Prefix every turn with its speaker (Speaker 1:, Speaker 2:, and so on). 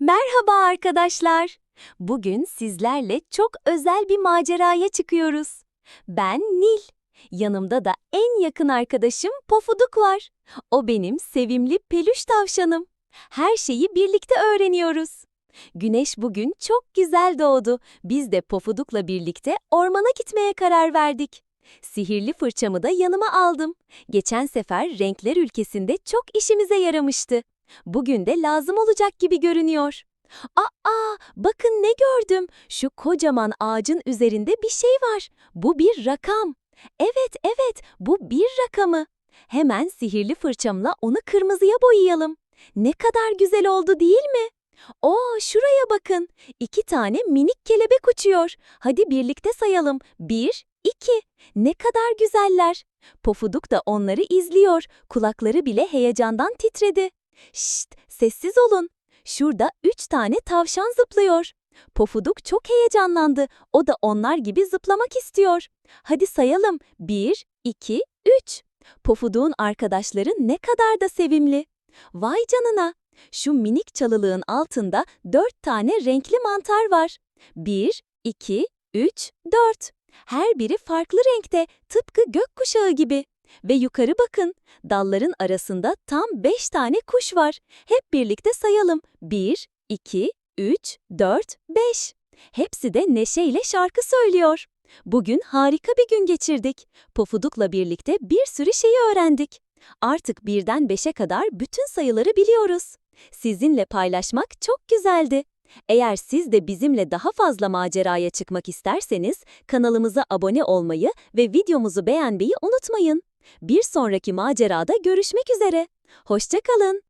Speaker 1: Merhaba arkadaşlar. Bugün sizlerle çok özel bir maceraya çıkıyoruz. Ben Nil. Yanımda da en yakın arkadaşım Pofuduk var. O benim sevimli peluş tavşanım. Her şeyi birlikte öğreniyoruz. Güneş bugün çok güzel doğdu. Biz de Pofuduk'la birlikte ormana gitmeye karar verdik. Sihirli fırçamı da yanıma aldım. Geçen sefer renkler ülkesinde çok işimize yaramıştı. Bugün de lazım olacak gibi görünüyor. Aa, bakın ne gördüm. Şu kocaman ağacın üzerinde bir şey var. Bu bir rakam. Evet, evet, bu bir rakamı. Hemen sihirli fırçamla onu kırmızıya boyayalım. Ne kadar güzel oldu değil mi? Oo, şuraya bakın. İki tane minik kelebek uçuyor. Hadi birlikte sayalım. Bir, iki. Ne kadar güzeller. Pofuduk da onları izliyor. Kulakları bile heyecandan titredi. Şşt, sessiz olun. Şurada üç tane tavşan zıplıyor. Pofuduk çok heyecanlandı. O da onlar gibi zıplamak istiyor. Hadi sayalım. Bir, iki, üç. Pofuduk'un arkadaşları ne kadar da sevimli. Vay canına. Şu minik çalılığın altında dört tane renkli mantar var. Bir, iki, üç, dört. Her biri farklı renkte, tıpkı gökkuşağı gibi. Ve yukarı bakın, dalların arasında tam beş tane kuş var. Hep birlikte sayalım. 1, 2, 3, 4, 5. Hepsi de neşeyle şarkı söylüyor. Bugün harika bir gün geçirdik. Pofuduk'la birlikte bir sürü şeyi öğrendik. Artık birden beşe kadar bütün sayıları biliyoruz. Sizinle paylaşmak çok güzeldi. Eğer siz de bizimle daha fazla maceraya çıkmak isterseniz kanalımıza abone olmayı ve videomuzu beğenmeyi unutmayın. Bir sonraki macerada görüşmek üzere. Hoşça kalın.